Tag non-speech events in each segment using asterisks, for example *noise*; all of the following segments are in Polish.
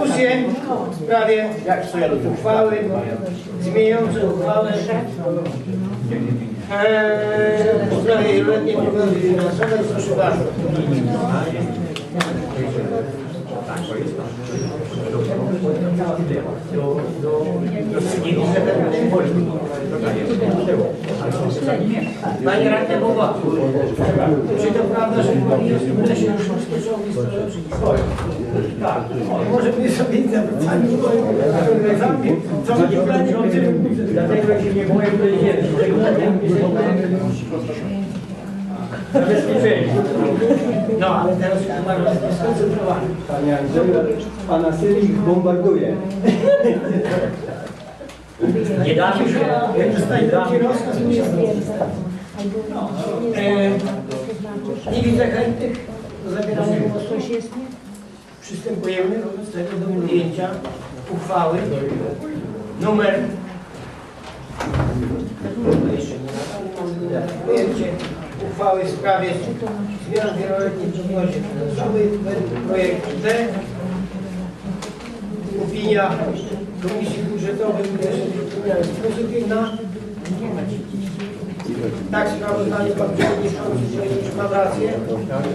dyskusję w sprawie uchwały zmieniającej uchwałę eee, w sprawie wieloletniej prognozy finansowej. Proszę bardzo. Panie radny Boba, czy to prawda, że Pan jest lesie już rozpoczął Tak. Może my sobie zapytamy, co nie planie Dlatego się nie boję że zabezpieczenie. No, ale teraz że jest skoncentrowany. Panie Andrzeju, pana syn ich bombarduje. Nie damy się, taki rozkaz, to się e, Nie widzę chętnych do zabierania głosu. Przystępujemy wobec tego do podjęcia uchwały numer jeszcze nie nadal, uchwały w sprawie zmian wieloletniej prognozie finansowej według projektu D. Opinia Komisji Budżetowej jest pozytywna. Tak, sprawozdanie Pan Przewodniczący Przewodniczący ma rację.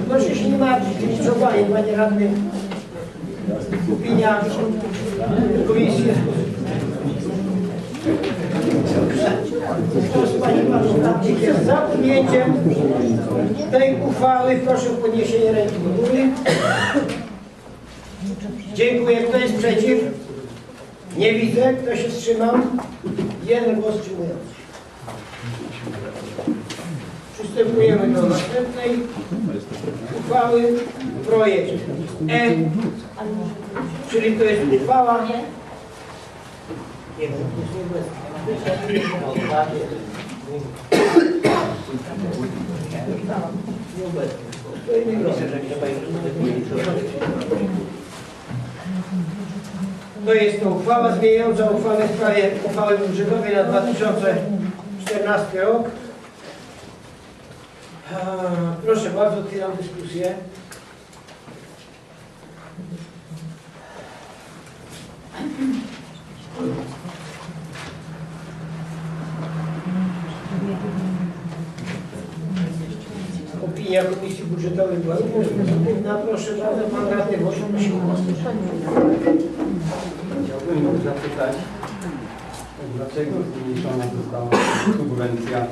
Proszę się nie martwić czołganiem, Panie Radny. Opinia Komisji jest Kto z Pani tej uchwały? Proszę o podniesienie ręki do góry. Dziękuję. Kto jest przeciw? Nie widzę. Kto się wstrzymał? Jeden głos wstrzymujący. Przystępujemy do następnej uchwały. Projekt E, czyli to jest uchwała. To jest to uchwała zmieniająca uchwałę w sprawie uchwały budżetowej na 2014 rok. Proszę bardzo, otwieram dyskusję. Opinia Komisji Budżetowej była również pozytywna. Proszę bardzo, pan radny Włoś, prosi o głos. Chciałbym zapytać, dlaczego zmniejszona została subwencja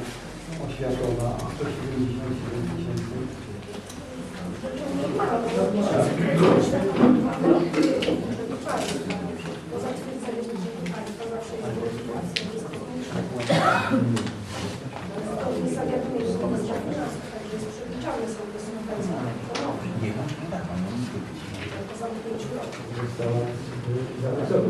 oświatowa o 177 tysięcy? Została za wysoka.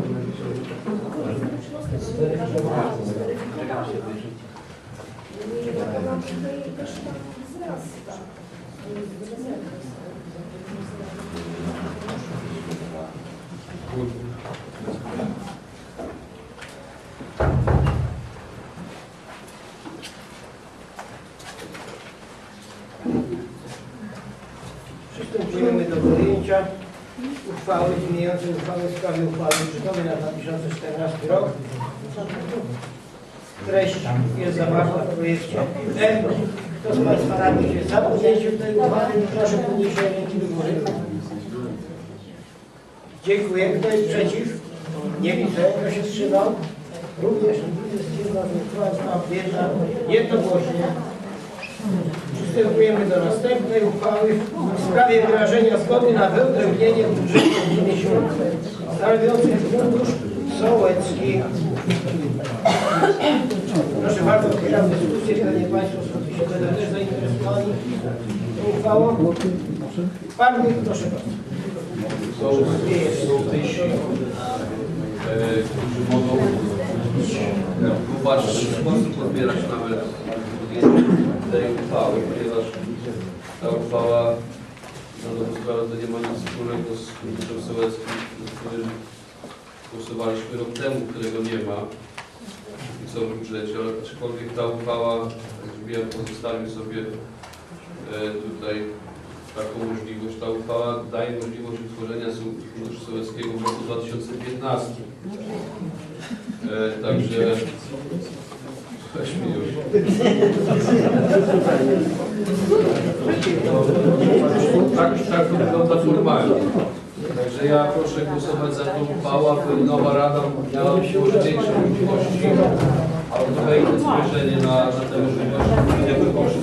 Przystępujemy do podjęcia uchwały uchwałę w sprawie uchwały budżetowej na 2014 rok. Treść jest zawarta w projekcie E. Kto z Państwa radnych jest za podjęciem tej uchwały? Proszę podnieść ręki do góry. Dziękuję. Kto jest przeciw? Nie widzę. Kto się wstrzymał? Również nie widzę. Stwierdzam, że uchwała została przyjęta jednogłośnie. Przystępujemy do następnej uchwały w sprawie wyrażenia zgody na wyodrębnienie budżetu gminy Śród stanowiących fundusz sołecki. Proszę bardzo, otwieram dyskusję. Pewnie Państwo są się też zainteresowani tą uchwałą. Pan Wójt, proszę bardzo. są sołtysi, e, którzy mogą popatrzeć, sposób odbierać nawet tej uchwały, ponieważ ta uchwała na dobrą sprawę to nie ma nic wspólnego z Funduszem Sołeckim, którym głosowaliśmy rok temu, którego nie ma w są budżecie, ale aczkolwiek ta uchwała, tak jak ja pozostawił sobie e, tutaj taką możliwość, ta uchwała daje możliwość utworzenia Funduszu Sołeckiego w roku 2015. E, także Weź już. No, tak, tak wygląda formalnie. Także ja proszę głosować za tą uchwałę, aby nowa Rada miała już większe możliwości, a odwejne spojrzenie na, na te możliwości gminy Wykorzy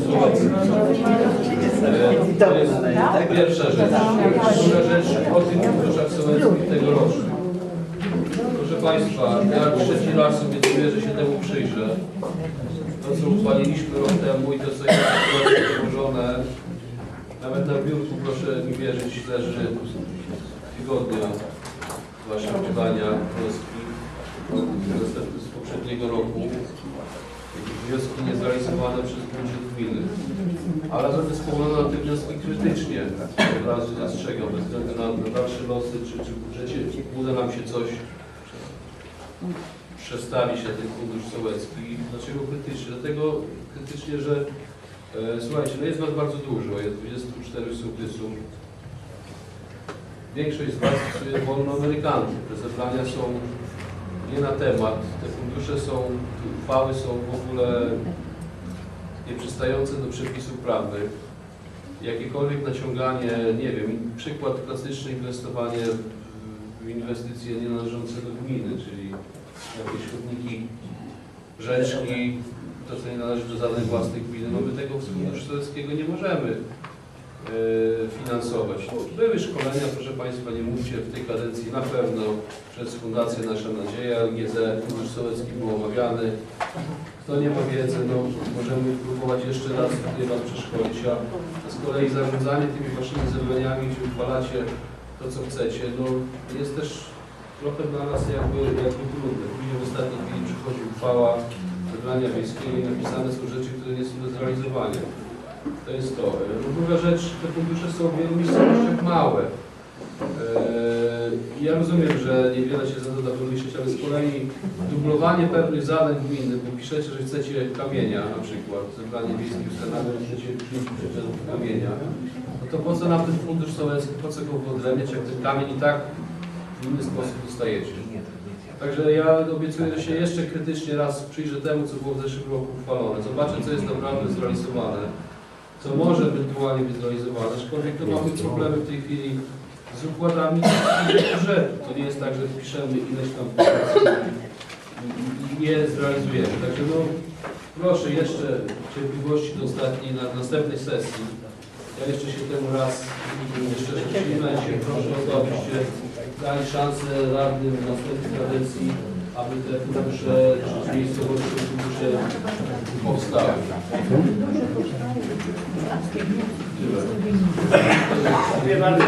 To jest pierwsza rzecz. Druga rzecz o tym Wykrzach Sołeckich tegorocznych. Proszę Państwa, ja trzeci raz sobie proponuję, że się temu przyjrzę. To, co uchwaliliśmy rok temu i to, co jest przedłożone, nawet na biurku, proszę mi wierzyć, leży tygodnia Wasze wydania Polski z poprzedniego roku. Wnioski niezrealizowane przez budżet gminy. Ale zatem spoglądam na te wnioski krytycznie. Od razu zastrzegam, bez względu na, na dalsze losy, czy, czy w budżecie uda nam się coś przestawi się ten fundusz sołecki, znaczy go krytycznie, dlatego krytycznie, że e, słuchajcie, no jest Was bardzo dużo, jest 24 sołtysów, większość z Was jest wolno amerykanki, te zebrania są nie na temat, te fundusze są, te uchwały są w ogóle nieprzystające do przepisów prawnych, jakiekolwiek naciąganie, nie wiem, przykład klasyczny inwestowanie w inwestycje nienależące do gminy, czyli jakieś chodniki, rzeczki, to co nie należy do zadań własnych gminy, no my tego funduszu sowieckiego nie możemy y, finansować. No, były szkolenia, proszę Państwa, nie mówcie w tej kadencji na pewno przez Fundację Nasza Nadzieja, GZ, Fundusz Sołecki był omawiany. Kto nie ma wiedzy, no możemy próbować jeszcze raz tutaj Was przeszkolić, a z kolei zarządzanie tymi Waszymi zebraniami, gdzie uchwalacie to, co chcecie, no jest też trochę dla nas jakby, jakby trudne. Później w ostatniej chwili przychodzi uchwała zebrania miejskiego i napisane są rzeczy, które nie są do zrealizowania. To jest to. Druga rzecz, te fundusze są w wielu miejscach małe. E, ja rozumiem, że niewiele się za to da ale z kolei dublowanie pewnych zadań gminy, bo piszecie, że chcecie kamienia na przykład, zebranie wiejskich ustanawiam, że chcecie kamienia, no to po co nam ten fundusz sołecki, po co go wyodrębniać, jak ten kamień i tak w sposób dostajecie. Także ja obiecuję, się jeszcze krytycznie raz przyjrzę temu, co było w zeszłym roku uchwalone. Zobaczę, co jest naprawdę zrealizowane, co może ewentualnie być zrealizowane. Aczkolwiek to mamy problemy w tej chwili z układami budżetu. To nie jest tak, że wpiszemy ileś tam i je zrealizujemy. Także no, proszę jeszcze cierpliwości do ostatniej, na następnej sesji. Ja jeszcze się temu raz jeszcze przyjmę się, proszę o to, abyście dali szansę radnym w następnej kadencji, aby te fundusze czy miejscowości fundusze powstały. Dziękuję bardzo.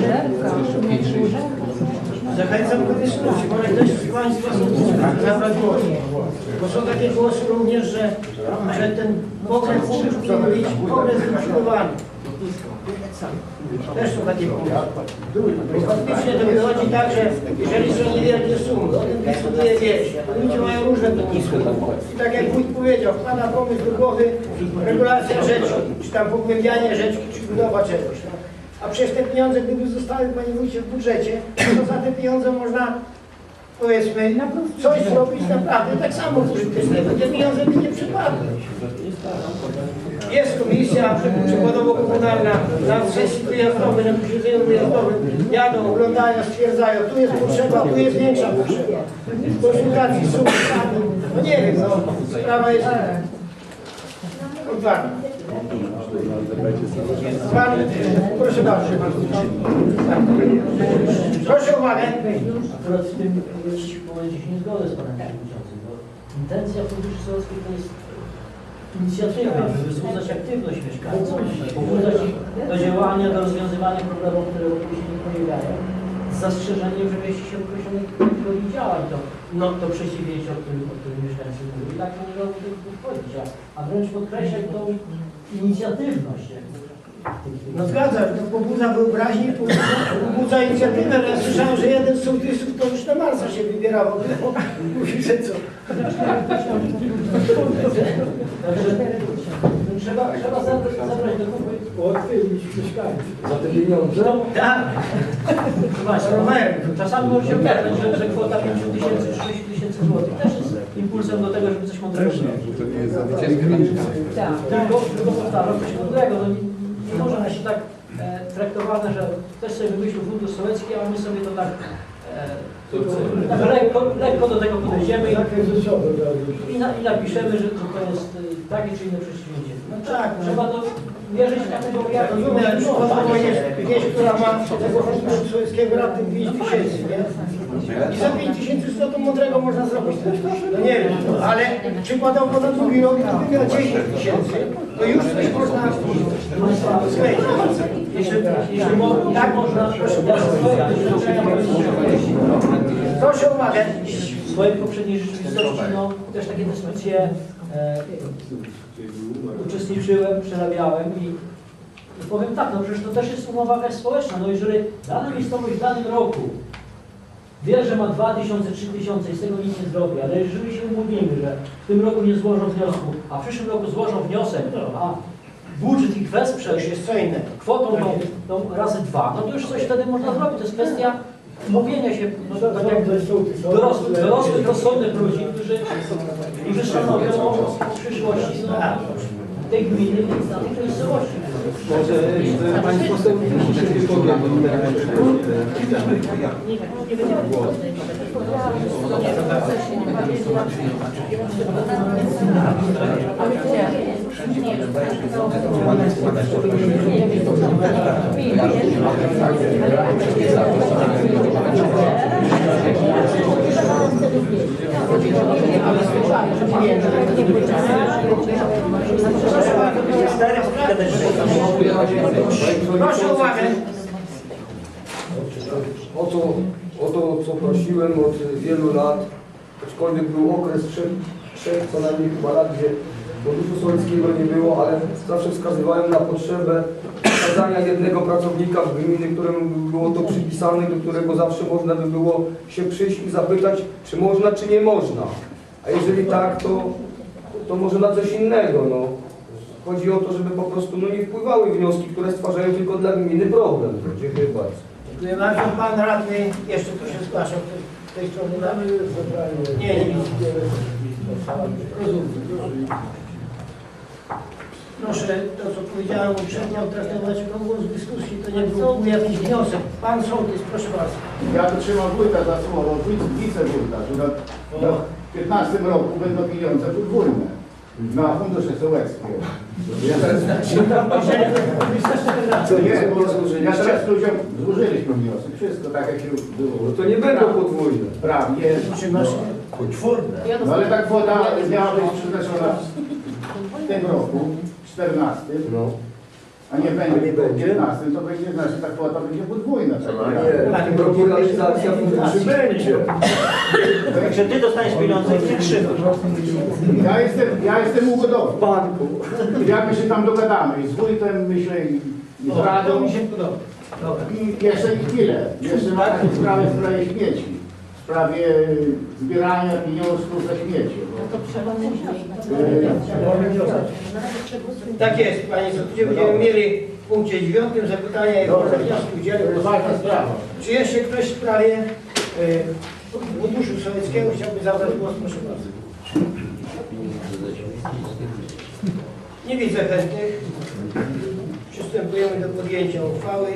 Żelewka, umieć żelewka. Zachęcam do dyskusji. Może ktoś z Państwa zabrać głos. Bo są takie głosy również, że, że ten pokres powinien być pokres zlikwidowany. Też są takie głosy. Faktycznie to wychodzi tak, że jeżeli są niewielkie sumy, o tym dyskutuje wieś. Ludzie mają różne pomysły. I tak jak wójt powiedział, wpada pomysł do głowy regulacja rzeczki, czy tam pogłębianie rzeczki, czy budowa czegoś. A przecież te pieniądze, gdyby zostały, panie wójcie, w budżecie, to za te pieniądze można, powiedzmy, coś zrobić naprawdę tak samo pożytecznego. Te pieniądze by nie przepadły. Jest komisja przykładowo komunalna na sesji wyjazdowej, na posiedzeniu wyjazdowym. Jadą, oglądają, stwierdzają, tu jest potrzeba, tu jest większa potrzeba. Konsultacji są, no nie wiem, no, sprawa jest Odwagi. Pan, proszę bardzo. Proszę o uwagę. Akurat w tym momencie się nie zgodzę z panem przewodniczącym, bo intencja Funduszu Słowackiej to jest inicjatywna, żeby wzbudzać aktywność mieszkańców, pobudzać ich do działania, do rozwiązywania problemów, które później pojawiają z zastrzeżeniem, że jeśli się określonych kategorii działań, to, no, to przeciwieństwo, o którym, o którym mieszkańcy mówią. I tak należało do tego podchodzić, a, wręcz podkreślać tą inicjatywność. jakby No zgadza się, to pobudza wyobraźnię, pobudza, pobudza inicjatywę. ale Ja słyszałem, że jeden z sołtysów to już na Marsa się wybiera w *laughs* ogóle. Mówi, że co? Trzeba, trzeba zabrać, zabrać do kupy. Ułatwić mieszkańców. Za te pieniądze? Tak, Zobaczcie, Rower. czasami może się okazać, że, że kwota 5 tysięcy czy 6 tysięcy złotych też jest impulsem do tego, żeby coś mądrego zrobić. Tylko, tylko powtarzam, coś mądrego. Nie, może być tak e, traktowane, że ktoś sobie wymyślił fundusz sołecki, a my sobie to tak, e, tak lekko, lekko do tego podejdziemy i, rzeczowe i, na, i napiszemy, że to, to jest e, takie czy inne przedsięwzięcie. No tak, no. Trzeba to mierzyć kategoriami. Rozumiem, ale przykładowo jest wieś, która ma tego funduszu sowieckiego raptem 5 tysięcy, nie? I za 5 tysięcy co to mądrego można zrobić? No nie wiem, ale przykładowo na drugi rok, gdyby miał 10 tysięcy, to już coś można sklejć. Jeśli, jeśli, mo, tak można, ja swoje Proszę o uwagę. w swojej poprzedniej rzeczywistości, no, też takie dyskusje e, uczestniczyłem, przerabiałem i, i powiem tak, no przecież to też jest umowa jakaś społeczna, no jeżeli dana miejscowość w danym roku wie, że ma 2000, 3000 i z tego nic nie zrobi, ale jeżeli się umówimy, że w tym roku nie złożą wniosku, a w przyszłym roku złożą wniosek, a budżet ich wesprze kwotą tą, tą razy dwa, no to już coś wtedy można zrobić. To jest kwestia mówienia się, no, tak jak dorosłych, dorosłych, rozsądnych ludzi, którzy, którzy o przyszłości no, tej gminy, więc na tej miejscowości. Może e, pani poseł się wypowie, bo Proszę o uwagę. O to, o to, co prosiłem od wielu lat, aczkolwiek był okres trzech, trzech co najmniej chyba lat, gdzie funduszu sołeckiego nie było, ale zawsze wskazywałem na potrzebę wskazania jednego pracownika w gminy, któremu by było to przypisane, do którego zawsze można by było się przyjść i zapytać, czy można, czy nie można. A jeżeli tak, to, to może na coś innego. No. Chodzi o to, żeby po prostu no, nie wpływały wnioski, które stwarzają tylko dla gminy problem. Dziękuję bardzo. Dziękuję bardzo. Pan radny jeszcze tu się zgłaszał z tej strony. Nie, nie widzę. Rozumiem. Proszę, to co powiedziałem uprzednio, traktować konkurs dyskusji, to nie był jakiś wniosek. Pan sołtys, proszę bardzo. Ja to trzymam wójta za słowo, wice- wicewójta, że na, na 15 roku będą pieniądze podwójne na fundusze sołeckie. Co nie, nie, bo ja teraz ludziom złożyliśmy wniosek, wszystko tak jak było. No to nie będą podwójne. Prawnie, Czy masz no ale ta kwota miała być przeznaczona w tym roku, 14, No. A nie A nie będzie w będzie? 15, to będzie znaczy ta kwota będzie podwójna. Tak Nie, roku realizacja funduszy będzie. Także ty dostaniesz pieniądze i ty trzymasz. Ja jestem, ja jestem ugodowy. W banku. Jak my się tam dogadamy i z wójtem, myślę, i i z radą. mi się podoba. Dobra. I jeszcze i chwilę. Jeszcze ma takie sprawy w sprawie śmieci. W sprawie zbierania pieniążków za śmieci. Tak jest, panie sołtysie, będziemy mieli w punkcie dziewiątym zapytania i Dobrze. wnioski udzielę. To jest ważna sprawa. Czy jeszcze ktoś w sprawie y, funduszu sowieckiego chciałby zabrać głos? Proszę bardzo. Nie widzę chętnych. Przystępujemy do podjęcia uchwały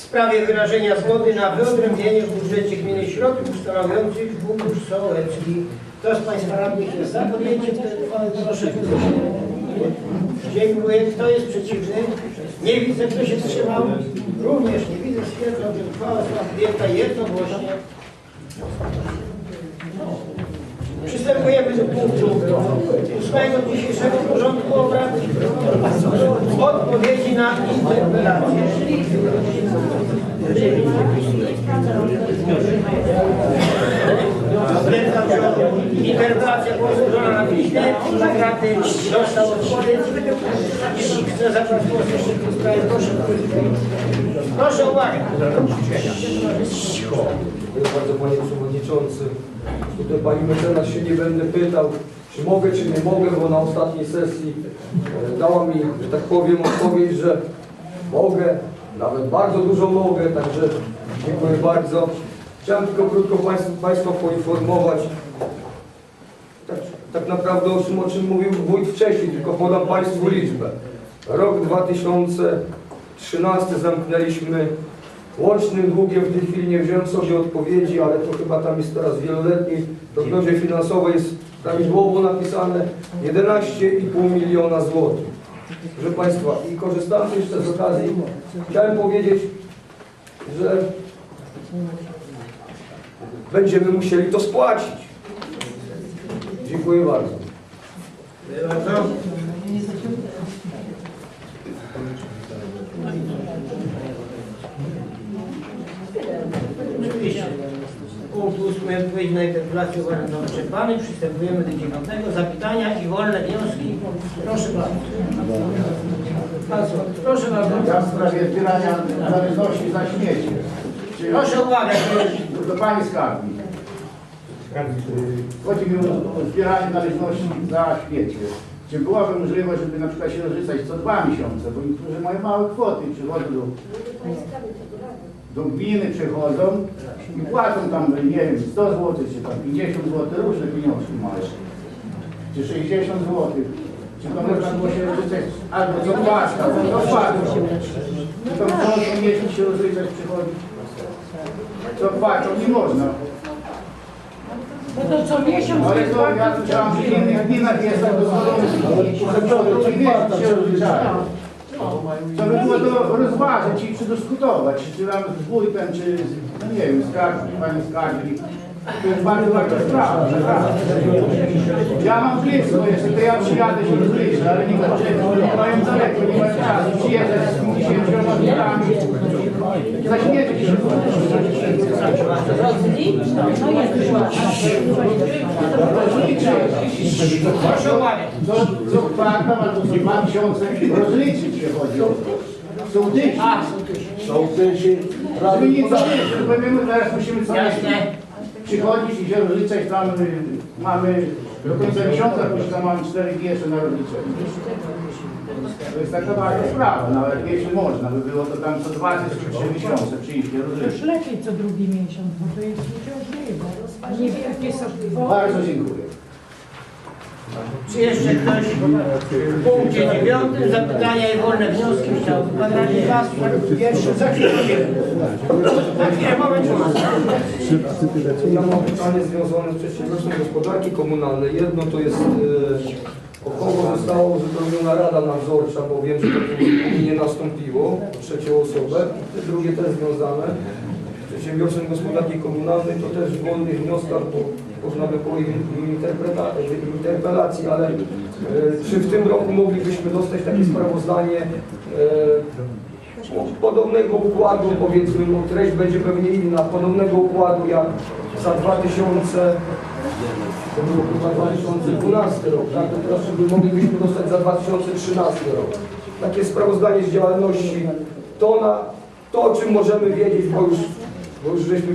sprawie wyrażenia zgody na wyodrębnienie w budżecie gminy środków stanowiących fundusz sołecki. Kto z Państwa radnych jest za podjęciem tej uchwały? Proszę. Dziękuję. Kto jest przeciwny? Nie widzę. Kto się wstrzymał? Również nie widzę. Stwierdzam, że uchwała została podjęta jednogłośnie. Przystępujemy do punktu ósmego dzisiejszego porządku obrad odpowiedzi na interpelację. Interpelacja była na piśmie, na kraty dostał odpowiedź. Jeśli chce zabrać głos jeszcze w tej sprawie, proszę. Proszę o uwagę. Dziękuję bardzo Panie Przewodniczący. Tutaj Pani mecenas się nie będę pytał, czy mogę, czy nie mogę, bo na ostatniej sesji e, dała mi, że tak powiem, odpowiedź, że mogę, nawet bardzo dużo mogę, także dziękuję bardzo. Chciałem tylko krótko Państwa, państwa poinformować, tak, tak naprawdę o czym, o czym mówił wójt wcześniej, tylko podam Państwu liczbę. Rok 2013 zamknęliśmy łącznym długiem, w tej chwili nie wziąłem sobie odpowiedzi, ale to chyba tam jest teraz wieloletni, w prognozie finansowej jest prawidłowo napisane 11,5 miliona złotych. Proszę Państwa, i korzystając jeszcze z okazji, chciałem powiedzieć, że będziemy musieli to spłacić. Dziękuję bardzo. Dziękuję bardzo. Oczywiście. Ósmy odpowiedź na interpelację uważam za wyczerpany. Przystępujemy do dziewiątego. Zapytania i wolne wnioski. Proszę bardzo. Proszę bardzo. Ja w sprawie zbierania należności za śmiecie. Czy Proszę uwagę. do Pani skarbnik. Chodzi mi o zbieranie należności za śmiecie. Czy byłaby możliwość, żeby na przykład się rozliczać co dwa miesiące, bo niektórzy mają małe kwoty, przychodzą do, do gminy, przychodzą i płacą tam, nie wiem, 100 zł, czy tam 50 zł, różne pieniążki mają. Czy 60 zł. Czy to można było się rozliczać albo co płacą, albo co płacą. Czy to co miesiąc się rozliczać przychodzi. Co płacą, nie można. No to co miesiąc Ale to ja słyszałam, że w innych gminach jest tak doskonale, że miesiąc się rozliczają. To by było to rozważyć i przedyskutować, czy tam z wójtem, czy z, no nie wiem, skarbnik, pani skarbnik. To jest bardzo ważna sprawa, naprawdę. Ja mam blisko jeszcze, to ja przyjadę się rozliczę, ale nie nie mają daleko, nie mają czasu. Przyjeżdżać z dziesięcioma minutami. Za śmiecie się. Co, kwartał albo co dwa miesiące rozliczyć się chodzi o to. Sołtysi. Sołtysi. Nie wiesz, powiemy teraz musimy co przychodzić i się rozliczać tam y, mamy do końca miesiąca, później tam mamy cztery wiersze na rozliczenie. To jest taka ważna sprawa, nawet jeśli można by było to tam co dwa czy trzy miesiące przyjść i Już rozliczyć. lepiej co drugi miesiąc, bo to jest uciążliwe. Niewielkie są kwoty. Bardzo dziękuję. Czy jeszcze ktoś w punkcie dziewiątym zapytania i wolne wnioski chciał Pan Radny Las, pierwszy, za chwilę. Za chwilę, moment. Ja mam pytanie związane z przedsiębiorstwem gospodarki komunalnej. Jedno to jest o kogo została uzupełniona Rada Nadzorcza, bo wiem, że to nie nastąpiło, trzecią osobę. I drugie też związane przedsiębiorstwem gospodarki komunalnej, to też w wolnych wnioskach, bo można by było interpelacji, ale e, czy w tym roku moglibyśmy dostać takie sprawozdanie e, podobnego układu, powiedzmy, no treść będzie pewnie inna, podobnego układu jak za 2000, to było chyba 2012 rok, tak? To teraz żeby moglibyśmy dostać za 2013 rok. Takie sprawozdanie z działalności, to, na, to o czym możemy wiedzieć, bo już, bo już żeśmy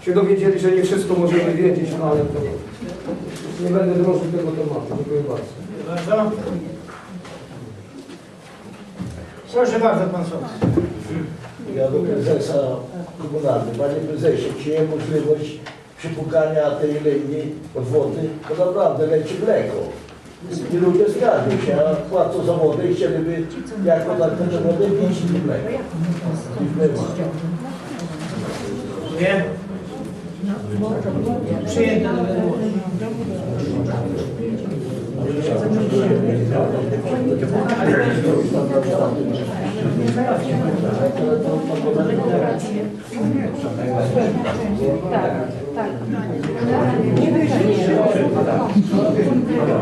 się dowiedzieli, że nie wszystko możemy wiedzieć, no ale to nie będę drążył tego tematu. Dziękuję bardzo. Proszę bardzo, Pan Słowik. Ja do prezesa trybunalny. Panie prezesie, przyjąłem możliwość przypukania tej linii od wody, to naprawdę leci mleko. I ludzie skarżą się, a płacą za wodę i chcieliby jako tak tę wodę pić i mleko. Dziękuję. Przyjęte do głosu.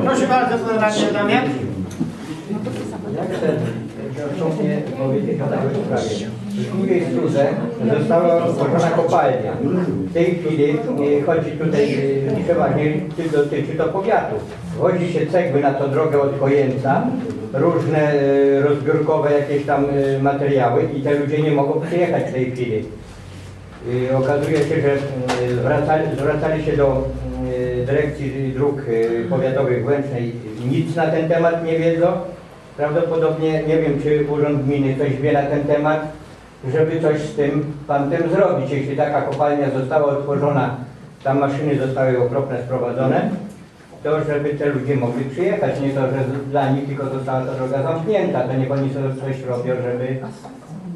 Proszę bardzo, pan radny Damian. Dosłownie powiedzieć o sprawie. W drugiej została kopalnia. W tej chwili e, chodzi tutaj przeważnie, czy dotyczy to powiatu. Wozi się cegły na tą drogę od Kojeńca, różne e, rozbiórkowe jakieś tam e, materiały i te ludzie nie mogą przyjechać w tej chwili. Okazuje się, że y, zwracali, się do dyrekcji dróg powiatowych w Łęcznej. Nic na ten temat nie wiedzą. Prawdopodobnie nie wiem, czy Urząd Gminy coś wie na ten temat, żeby coś z tym pantem zrobić. Jeśli taka kopalnia została otworzona, tam maszyny zostały okropne sprowadzone, to żeby te ludzie mogli przyjechać. Nie to, że dla nich tylko została ta droga zamknięta, to niech oni coś robią, żeby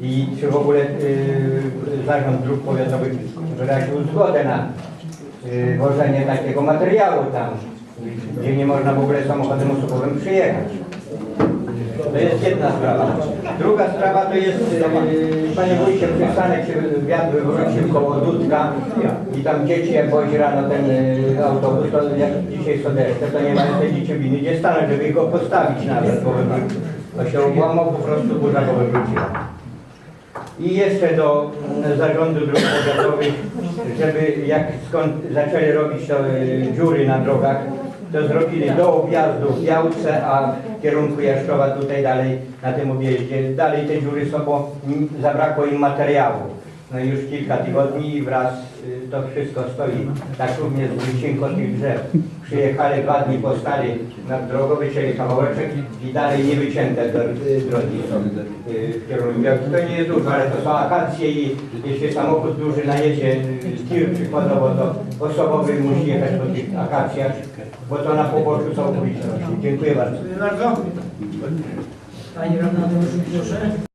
i czy w ogóle y, zarząd dróg powiatowych wyraził zgodę na y, wożenie takiego materiału tam, gdzie nie można w ogóle samochodem osobowym przyjechać. To jest jedna sprawa. Druga sprawa to jest, y, panie wójcie, przystanek się wiatr wywrócił koło Dudka i tam dzieci jak wozi rano ten y, autobus, to jak dzisiaj są deszcze, to nie mają tej dzieciobiny gdzie stanąć, żeby go postawić nawet, bo wywrócił. To się obłamał, po prostu burza go wywróciła. I jeszcze do mm, zarządu dróg powiatowych, żeby jak skąd zaczęli robić to y, dziury na drogach, to zrobili do objazdu w Białce, a w kierunku Jaszczowa tutaj dalej na tym objeździe. Dalej te dziury są, bo zabrakło im materiału. No już kilka tygodni i wraz y, to wszystko stoi. Tak również z wycinką tych drzew. Przyjechali dwa dni postali na drogę, wycięli kawałeczek i dalej nie wycięte y, drogi są y, w kierunku Białki. To nie jest dużo, ale to są akacje i jeśli samochód duży najedzie, tir przykładowo, to osobowy musi jechać po tych akacjach, bo to na poboczu całkowicie. Dziękuję bardzo. Proszę.